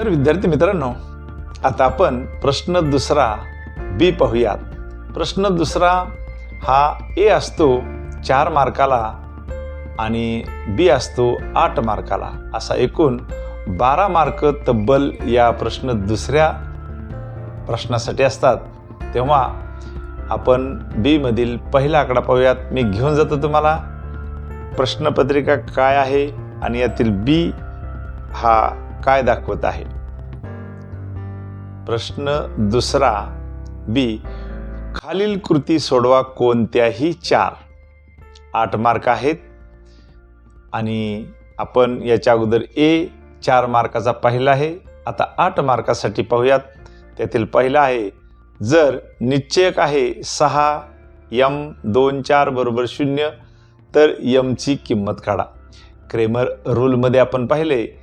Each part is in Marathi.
तर विद्यार्थी मित्रांनो आता आपण प्रश्न दुसरा बी पाहूयात. प्रश्न दुसरा हा ए असतो चार मार्काला आणि बी असतो आठ मार्काला. असा एकूण बारा मार्क तब्बल या प्रश्न दुसऱ्या प्रश्नासाठी असतात. तेव्हा आपण बीमधील पहिला आकडा पाहूयात. मी घेऊन जातो तुम्हाला. प्रश्नपत्रिका काय आहे? आणि यातील बी हा काय दाखवत आहे? प्रश्न दुसरा बी खालील कृती सोडवा कोणत्याही चार. आठ मार्क आहेत. आणि आपण याच्या अगोदर ए चार मार्काचा पहिला आहे. आता आठ मार्कासाठी पाहूयात. त्यातील पहिला आहे जर निश्चयक आहे सहा यम दोन चार बरोबर शून्य तर यमची किंमत काढा. क्रेमर रूलमध्ये आपण पाहिले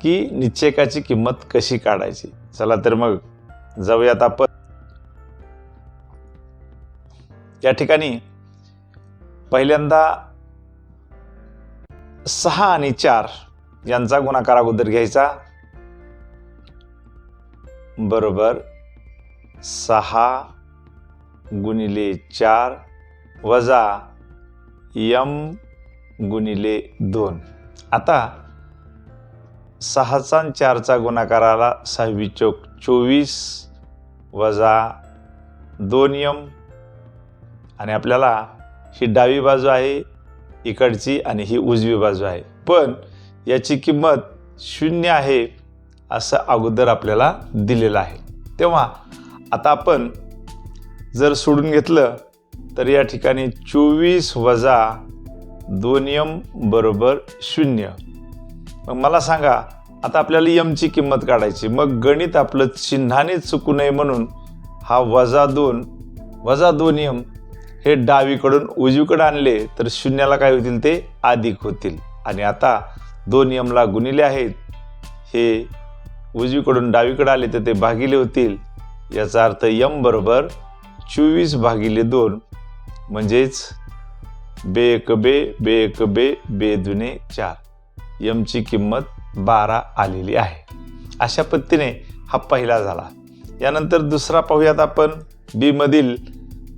की निश्चयकाची किंमत कशी काढायची? चला तर मग जाऊयात आपण. या ठिकाणी पहिल्यांदा सहा आणि चार यांचा गुणाकार अगोदर घ्यायचा. बरोबर. सहा गुणिले चार वजा यम गुणिले दोन. आता सहाचा चारचा गुणाकाराला सहावी चौक. चोवीस वजा दोन यम. आणि आपल्याला ही डावी बाजू आहे इकडची आणि ही उजवी बाजू आहे. पण याची किंमत शून्य आहे असं अगोदर आपल्याला दिलेलं आहे. तेव्हा आता आपण जर सोडून घेतलं तर या ठिकाणी चोवीस वजा दोन यम बरोबर शून्य. मग मला सांगा आता आपल्याला यमची किंमत काढायची. मग गणित आपलं चिन्हाने चुकू नये म्हणून हा वजा दोन वजा दोन यम हे डावीकडून उजवीकडे आणले तर शून्याला काय होतील? ते अधिक होतील. आणि आता दोन यमला गुणिले आहेत. हे उजवीकडून डावीकडे आले तर ते भागिले होतील. याचा अर्थ यम बरोबर चोवीस भागिले दोन. म्हणजेच बे एक बे बे एक बे बे दुने चार. यमची किंमत बारा आलेली आहे. अशा पद्धतीने हा पहिला झाला. यानंतर दुसरा पाहूयात आपण. बीमधील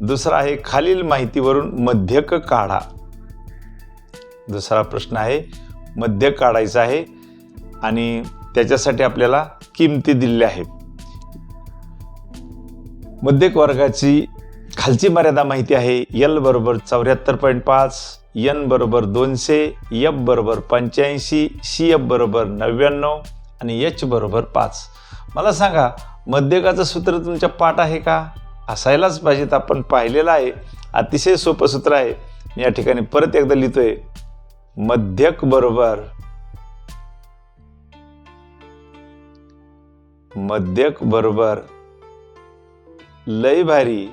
दुसरा आहे खालील माहितीवरून मध्यक काढा. दुसरा प्रश्न आहे मध्यक काढायचा आहे आणि त्याच्यासाठी आपल्याला किमती दिलेल्या आहेत. मध्यक वर्गाची खालची मर्यादा माहिती आहे यल बरोबर चौऱ्याहत्तर पॉईंट पाच. यन बरोबर दोनशे यफ बरोबर पंच्याऐंशी सी एफ बरोबर नव्याण्णव आणि एच बरोबर पाच. मला सांगा मध्यकाचं सूत्र तुमच्या पाठ आहे का? असायलाच पाहिजेत आपण पाहिलेलं आहे. अतिशय सोपं सूत्र आहे. मी या ठिकाणी परत एकदा लिहितोय. मध्यक बरोबर. मध्यक बरोबर. लय भारी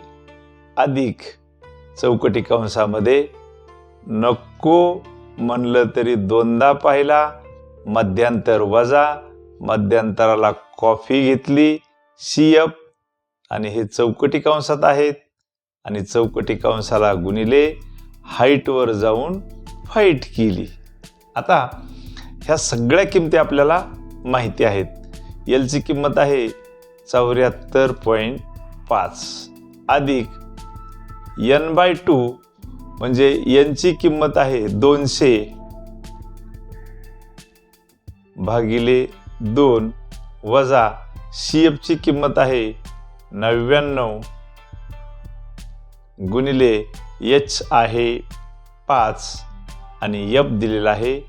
अधिक चौकटी कंसामध्ये नको म्हणलं तरी दोनदा पाहिला मध्यांतर वजा मध्यांतराला कॉफी घेतली सी एफ आणि हे चौकटी कंसात आहेत. आणि चौकटी कंसाला गुणिले हाईटवर जाऊन फाईट केली. आता ह्या सगळ्या किमती आपल्याला माहिती आहेत. एलची किंमत आहे चौऱ्याहत्तर पॉईंट पाच. अधिक एन बाय टू म्हणजे यांची किंमत आहे दोनशे भागिले दोन वजा सी एफची किंमत आहे नव्याण्णव गुणिले एच आहे पाच आणि एफ दिलेला आहे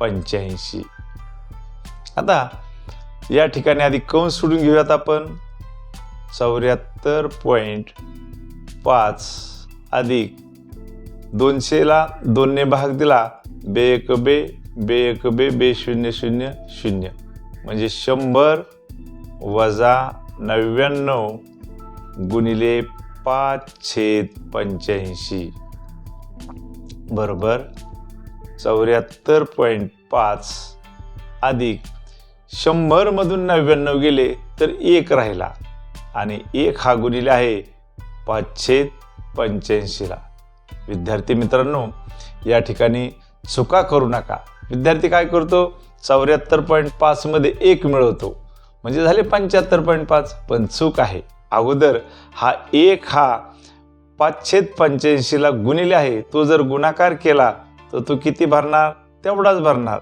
पंच्याऐंशी. आता या ठिकाणी आधी कंस सोडून घेऊयात आपण. चौऱ्याहत्तर पॉईंट पाच अधिक दोनशेला दोनने भाग दिला बे एक बे बे एक बे बे शून्य शून्य शून्य. म्हणजे शंभर वजा नव्याण्णव गुणिले पाच छेद पंच्याऐंशी. बरोबर? चौऱ्याहत्तर पॉईंट पाच अधिक शंभरमधून नव्याण्णव गेले तर एक राहिला. आणि एक हा गुणिले आहे पाचशे पंच्याऐंशीला विद्यार्थी मित्रांनो या ठिकाणी चुका करू नका. विद्यार्थी काय करतो? चौऱ्याहत्तर पॉईंट पाचमध्ये एक मिळवतो. म्हणजे झाले पंच्याहत्तर पॉईंट पाच पण चूक आहे. अगोदर हा एक हा पाचशे पंच्याऐंशीला गुणिले आहे. तो जर गुणाकार केला तर तो किती भरणार? तेवढाच भरणार.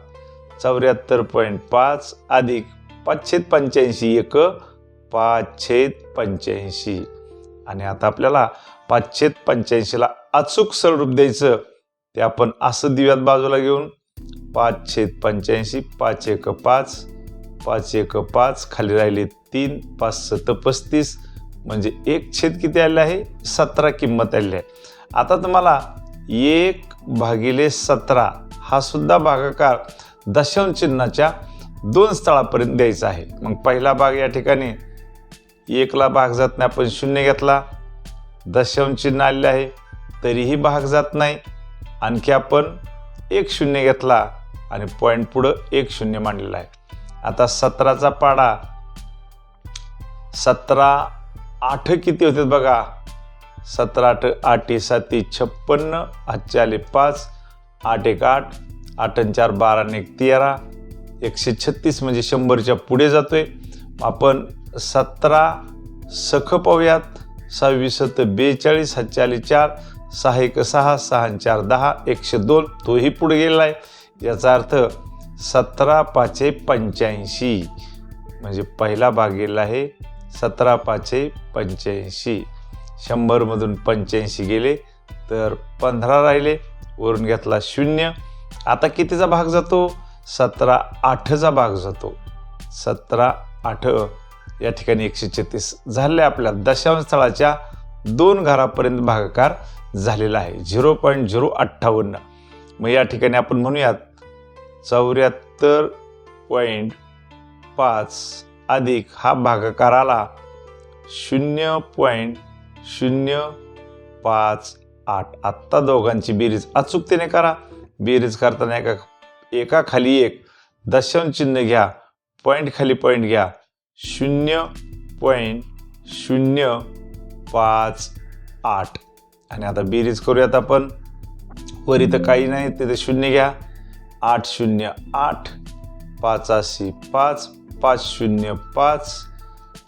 चौऱ्याहत्तर पॉईंट पाच अधिक पाचशे पंच्याऐंशी एक पाचशे पंच्याऐंशी. आणि आता आपल्याला पाचशे पंच्याऐंशीला अचूक स्वरूप द्यायचं. ते आपण असं दिव्यात बाजूला घेऊन पाचशे पंच्याऐंशी पाच एक पाच पाच एक पाच खाली राहिले तीन पाच सत पस्तीस म्हणजे एक छेद किती आले आहे? सतरा किंमत आली आहे. आता तुम्हाला एक भागिले सतरा हा सुद्धा भागाकार दशांश चिन्हाच्या दोन स्थळापर्यंत द्यायचा आहे. मग पहिला भाग या ठिकाणी एकला भाग जात नाही आपण शून्य घेतला. दशांश चिन्ह आलेले आहे. तरीही भाग जात नाही. आणखी आपण एक शून्य घेतला आणि पॉईंट पुढं एक शून्य मांडलेला आहे. आता सतराचा पाडा. सतरा आठ किती होते बघा? सतरा आठ आठी साती छप्पन्न आजचे आले पाच आठ एक आठ आठ आणि चार बारा एक तेरा. एकशे छत्तीस म्हणजे शंभरच्या पुढे जातोय. आपण सतरा सख पाहूयात. सव्वीस सत बेचाळीस हातचे चार सहा एक सहा सहा चार दहा एकशे दोन तोही पुढे गेलेला आहे. याचा अर्थ सतरा पाचशे पंच्याऐंशी म्हणजे पहिला भाग गेला आहे. सतरा पाचशे पंच्याऐंशी शंभरमधून पंच्याऐंशी गेले तर पंधरा राहिले वरून घेतला शून्य. आता कितीचा भाग जातो? सतरा आठचा भाग जातो. सतरा आठ या ठिकाणी एकशे छत्तीस झाले आपल्या दशांश स्थळाच्या दोन घरापर्यंत भागाकार झालेला आहे. झिरो पॉईंट झिरो अठ्ठावन्न. मग या ठिकाणी आपण म्हणूयात चौऱ्याहत्तर पॉईंट पाच अधिक हा भागाकार आला. शून्य पॉईंट शून्य पाच आठ. आत्ता दोघांची बेरीज अचूकतेने करा. बेरीज करताना एका एका खाली एक. दशांश चिन्ह घ्या. पॉईंट खाली पॉईंट घ्या. शून्य पॉईंट शून्य पाच आठ. आणि आता बेरीज करूयात आपण. वर इथं काही नाही तिथे शून्य घ्या. आठ शून्य आठ पाचाशी पाच पाच शून्य पाच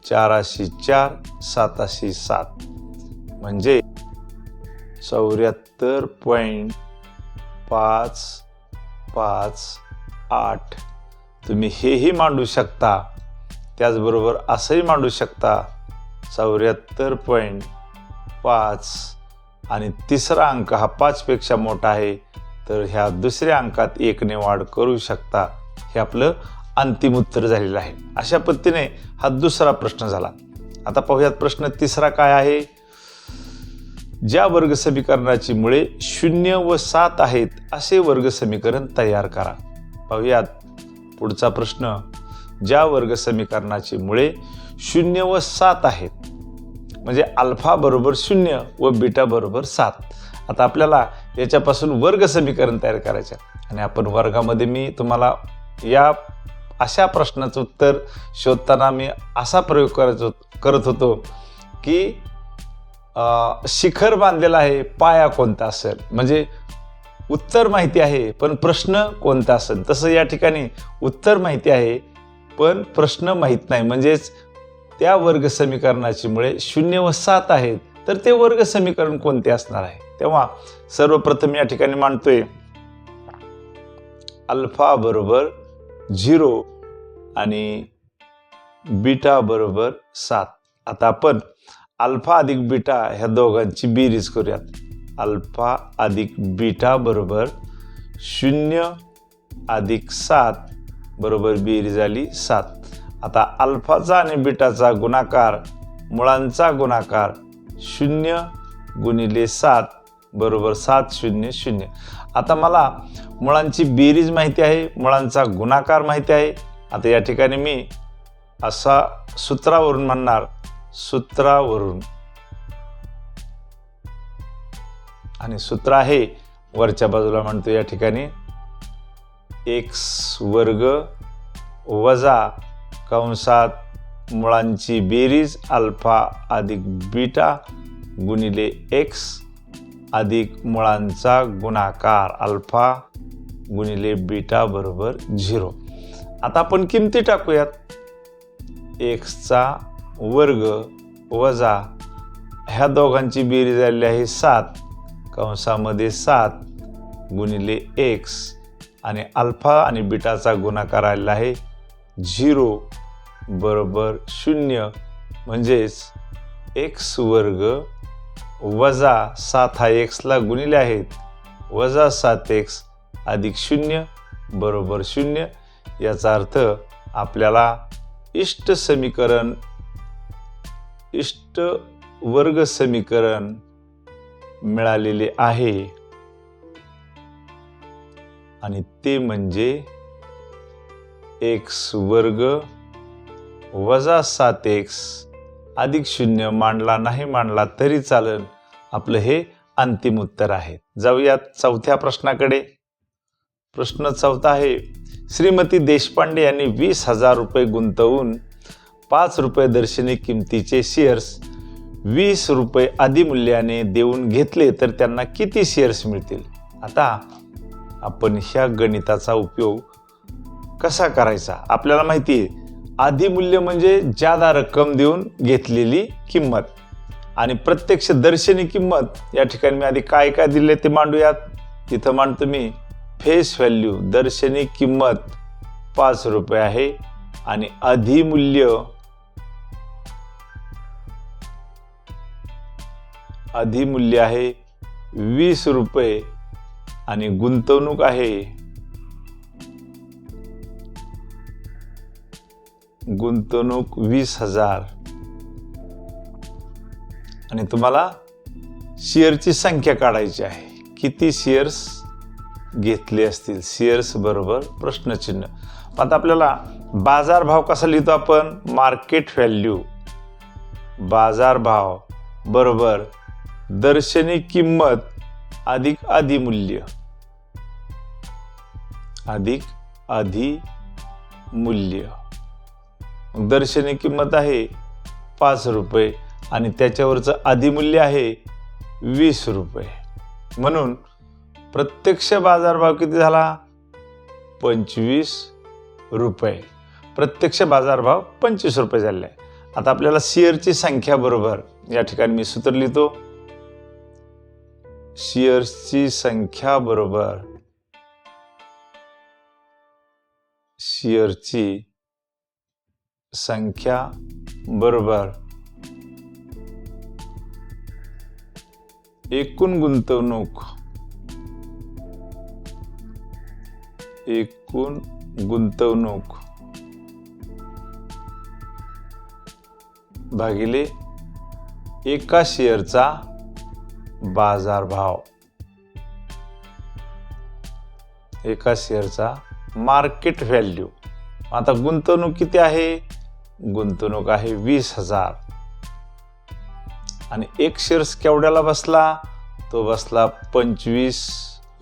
चाराशी चार साताशी सात. म्हणजे चौऱ्याहत्तर पॉईंट पाच पाच आठ. तुम्ही हेही मांडू शकता. त्याचबरोबर असंही मांडू शकता चौऱ्याहत्तर पॉईंट पाच आणि तिसरा अंक हा पाचपेक्षा मोठा आहे तर ह्या दुसऱ्या अंकात एकने वाढ करू शकता हे आपलं अंतिम उत्तर झालेलं आहे. अशा पद्धतीने हा दुसरा प्रश्न झाला. आता पाहूयात प्रश्न तिसरा काय आहे? ज्या वर्ग समीकरणाची मुळे शून्य व सात आहेत असे वर्ग समीकरण तयार करा. पाहूयात पुढचा प्रश्न. ज्या वर्ग समीकरणाची मुळे शून्य व सात आहेत. म्हणजे अल्फा बरोबर शून्य व बीटा बरोबर सात. आता आपल्याला याच्यापासून वर्ग समीकरण तयार करायचं आहे. आणि आपण वर्गामध्ये मी तुम्हाला या अशा प्रश्नाचं उत्तर शोधताना मी असा प्रयोग करायचो करत होतो की शिखर बांधलेला आहे पाया कोणता असेल? म्हणजे उत्तर माहिती आहे पण प्रश्न कोणता असेल? तसं या ठिकाणी उत्तर माहिती आहे पण प्रश्न माहीत नाही. म्हणजेच त्या वर्ग समीकरणाची मुळे शून्य व सात आहेत. तर ते वर्ग समीकरण कोणते असणार आहे? तेव्हा सर्वप्रथम या ठिकाणी मांडतोय. अल्फा बरोबर झिरो आणि बीटा बरोबर सात. आता आपण अल्फा अधिक बीटा ह्या दोघांची बेरीज करूयात. अल्फा अधिक बीटा बरोबर शून्य अधिक सात बरोबर बेरीज आली सात. आता अल्फाचा आणि बिटाचा गुणाकार मुळांचा गुणाकार शून्य गुणिले सात बरोबर सात शून्य शून्य. आता मला मुळांची बेरीज माहिती आहे मुळांचा गुणाकार माहिती आहे. आता या ठिकाणी मी असा सूत्रावरून म्हणणार सूत्रावरून. आणि सूत्र आहे वरच्या बाजूला म्हणतो या ठिकाणी एक्स वर्ग वजा कंसात मुळांची बेरीज अल्फा अधिक बीटा गुणिले एक्स अधिक मुळांचा गुणाकार अल्फा गुणिले बीटा बरोबर झिरो. आता आपण किमती टाकूयात. एक्सचा वर्ग वजा ह्या दोघांची बेरीज आलेली आहे सात. कंसामध्ये सात गुणिले एक्स आणि अल्फा आणि बीटाचा गुणाकार आलेला आहे. झिरो बरोबर शून्य म्हणजेच एक्स वर्ग वजा सात हा एक्सला गुणिले आहेत. वजा सात एक्स अधिक शून्य बरोबर शून्य. याचा अर्थ आपल्याला इष्ट समीकरण इष्ट वर्ग समीकरण मिळालेले आहे. आणि ते म्हणजे एक्स वर्ग वजा सात एक्स अधिक शून्य मांडला नाही मांडला तरी चालन आपलं हे अंतिम उत्तर आहे. जाऊयात चौथ्या प्रश्नाकडे. प्रश्न चौथा आहे श्रीमती देशपांडे यांनी वीस हजार रुपये गुंतवून पाच रुपये दर्शनी किमतीचे शेअर्स वीस रुपये आदिमूल्याने देऊन घेतले तर त्यांना किती शेअर्स मिळतील? आता आपण ह्या गणिताचा उपयोग कसा करायचा? आपल्याला माहिती आहे अधिमूल्य म्हणजे ज्यादा रक्कम देऊन घेतलेली किंमत. आणि प्रत्यक्ष दर्शनी किंमत या ठिकाणी मी आधी काय काय दिले ते मांडूयात. तिथं मांडतो मी फेस व्हॅल्यू दर्शनी किंमत पाच रुपये आहे. आणि अधिमूल्य अधिमूल्य आहे वीस रुपये. आणि गुंतवणूक आहे. गुंतवणूक वीस हजार. आणि तुम्हाला शेअरची संख्या काढायची आहे. किती शेअर्स घेतले असतील? शेअर्स बरोबर प्रश्नचिन्ह. आता आपल्याला बाजारभाव कसा लिहितो आपण? Market value. बाजारभाव बरोबर. दर्शनी किंमत अधिक अधिमूल्य. अधिक अधिमूल्य. दर्शनी किंमत आहे पाच रुपये आणि त्याच्यावरचं अधिमूल्य आहे वीस रुपये. म्हणून प्रत्यक्ष बाजारभाव किती झाला? पंचवीस रुपये. प्रत्यक्ष बाजारभाव पंचवीस रुपये झाले. आहे आता आपल्याला शेअरची संख्या बरोबर या ठिकाणी मी सूत्र लिहितो. शेअर्सची संख्या बरोबर शेअर्सची संख्या बरोबर एकूण गुंतवणूक एकूण गुंतवणूक भागिले एका शेअरचा बाजारभाव एका शेअरचा मार्केट व्हॅल्यू. आता गुंतवणूक किती आहे? गुंतवणूक आहे वीस हजार. आणि एक शेअर्स केवढ्याला बसला? तो बसला पंचवीस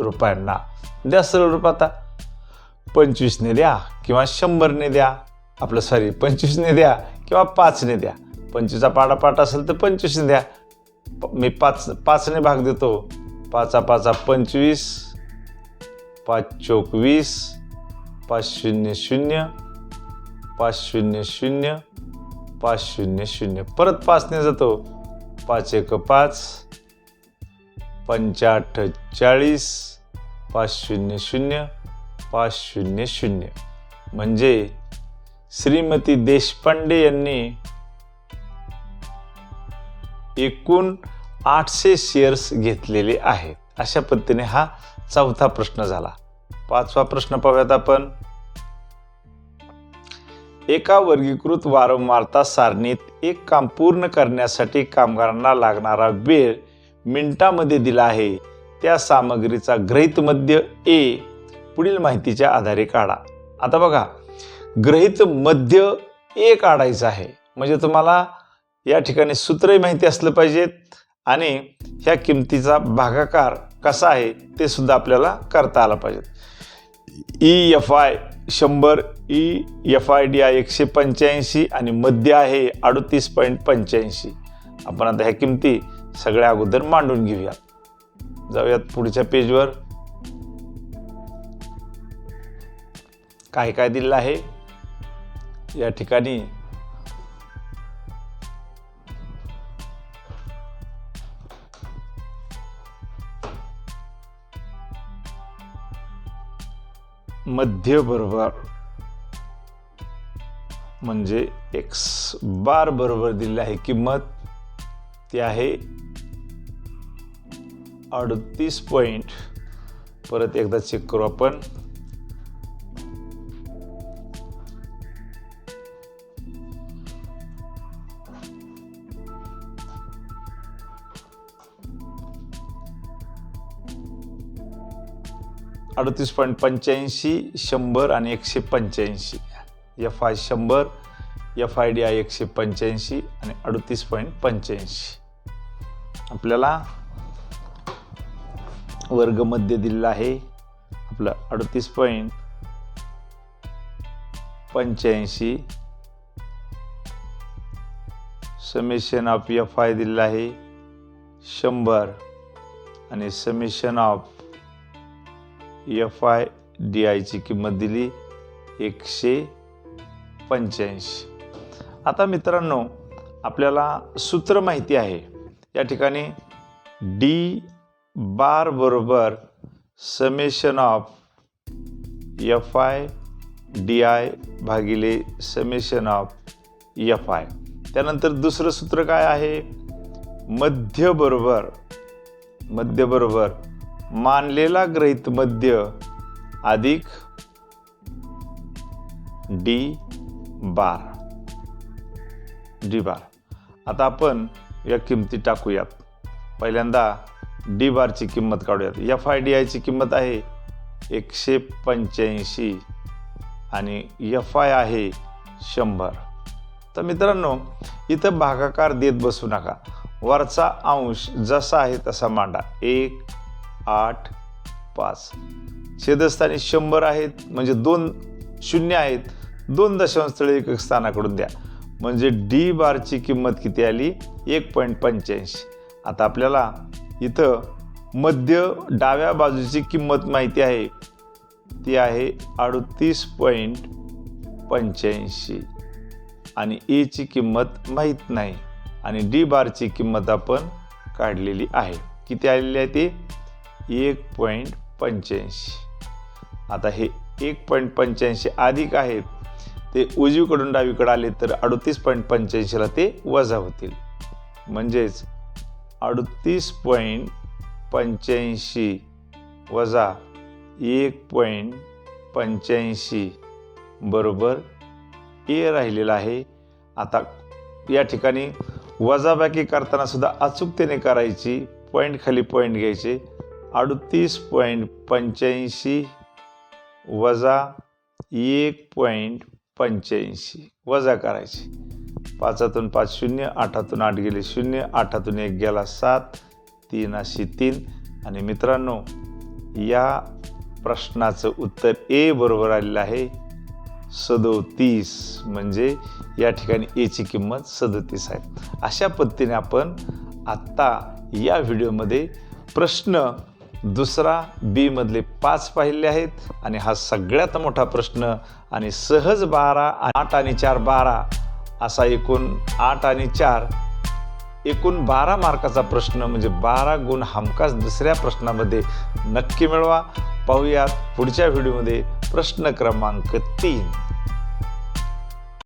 रुपयांना. द्या सरळ रुप आता. पंचवीसने द्या किंवा शंभरने द्या. आपलं सॉरी पंचवीसने द्या किंवा पाचने द्या. पंचवीसचा पाडापाट असेल तर पंचवीसने द्या. मी पाच पाचने भाग देतो. पाचा पाचा पंचवीस. पाच चोवीस पाच शून्य शून्य. पाच शून्य शून्य. पाच शून्य शून्य. परत पाचने जातो. पाच एक पाच. पंचाठ चाळीस. पाच शून्य शून्य. पाच शून्य शून्य. म्हणजे श्रीमती देशपांडे यांनी एकूण आठशे शेअर्स घेतलेले आहेत. अशा पद्धतीने हा चौथा प्रश्न झाला. पाचवा प्रश्न पाहूयात आपण. एका वर्गीकृत वारंवारता सारणीत एक काम पूर्ण करण्यासाठी कामगारांना लागणारा वेळ मिनिटामध्ये दिला आहे. त्या सामग्रीचा ग्रहित मध्य ए पुढील माहितीच्या आधारे काढा. आता बघा ग्रहित मध्य ए काढायचं आहे. म्हणजे तुम्हाला या ठिकाणी सूत्रही माहिती असलं पाहिजेत आणि ह्या किमतीचा भागाकार कसा आहे ते सुद्धा आपल्याला करता आला पाहिजेत ई एफ आय शंभर E F I D I एकशे पंच्याऐंशी आणि मध्य आहे अडतीस पॉईंट पंच्याऐंशी. आपण आता ह्या किमती सगळ्या अगोदर मांडून घेऊयात जाऊयात पुढच्या पेजवर. काय काय दिलेलं आहे? या ठिकाणी मध्य बरोबर. म्हणजे एक्स बार बरोबर दिलेली आहे किंमत. ती आहे अडतीस पॉईंट. परत एकदा चेक करू आपण. अडतीस पॉईंट पंच्याऐंशी शंभर आणि एकशे पंच्याऐंशी. एफ आय शंभर एफ आय डी आय एकशे पंच्याऐंशी आणि अडतीस पॉईंट पंच्याऐंशी. आपल्याला वर्गमध्ये दिलेला आहे. आपलं अडतीस पॉईंट पंच्याऐंशी. समेशन ऑफ एफ आय दिलेलं आहे. शंभर आणि summation of F I D आयची किंमत दिली एकशे पंच्याऐंशी. आता मित्रांनो आपल्याला सूत्र माहिती आहे. या ठिकाणी डी बार बरोबर summation of F I D I भागिले समेशन ऑफ एफ आय त्यानंतर दुसरं सूत्र काय आहे? मध्य बरोबर मध्य बरोबर मानलेला ग्रहित मध्य अधिक डी बार. डी बार. आता आपण या किमती टाकूयात. पहिल्यांदा डी बारची किंमत काढूयात. एफ आय डी आयची किंमत आहे एकशे पंच्याऐंशी आणि एफ आय आहे शंभर. तर मित्रांनो इथं भागाकार देत बसू नका. वरचा अंश जसा आहे तसा मांडा. एक आठ पाच. छेदस्थानी शंभर आहेत म्हणजे दोन शून्य आहेत. दोन दशांश स्थळे एक एक स्थानाकडून द्या. म्हणजे डी बारची किंमत किती आली? एक पॉईंट पंच्याऐंशी. आता आपल्याला इथं मध्य डाव्या बाजूची किंमत माहिती आहे. ती आहे अडतीस पॉईंट पंच्याऐंशी. आणि एची किंमत माहीत नाही. आणि डी बारची किंमत आपण काढलेली आहे. किती आलेली आहे ती? एक पॉईंट पंच्याऐंशी. आता हे एक पॉईंट पंच्याऐंशी अधिक आहेत ते उजवीकडून डावीकडे आले तर अडतीस पॉईंट पंच्याऐंशीला ते वजा होतील. म्हणजेच अडतीस पॉईंट पंच्याऐंशी वजा एक पॉईंट पंच्याऐंशी बरोबर ए राहिलेला आहे. आता या ठिकाणी वजाबाकी करताना सुद्धा अचूकतेने करायची पॉईंट खाली पॉईंट घ्यायचे. अडतीस पॉईंट पंच्याऐंशी वजा एक पॉईंट पंच्याऐंशी. वजा करायची. पाचातून पाच शून्य आठातून आठ गेले शून्य आठातून एक गेला सात तीन अशी तीन. आणि मित्रांनो या प्रश्नाचं उत्तर ए बरोबर आलेलं आहे. सदोतीस म्हणजे या ठिकाणी एची किंमत सदोतीस आहे. अशा पद्धतीने आपण आत्ता या व्हिडिओमध्ये प्रश्न दुसरा बी मधले पाच पाहिले आहेत आणि हा सगळ्यात मोठा प्रश्न आणि सहज बारा आठ आणि चार बारा असा एकूण आठ आणि चार एकूण बारा मार्काचा प्रश्न म्हणजे बारा गुण हमखास दुसऱ्या प्रश्नामध्ये नक्की मिळवा. पाहूयात पुढच्या व्हिडिओमध्ये प्रश्न क्रमांक तीन.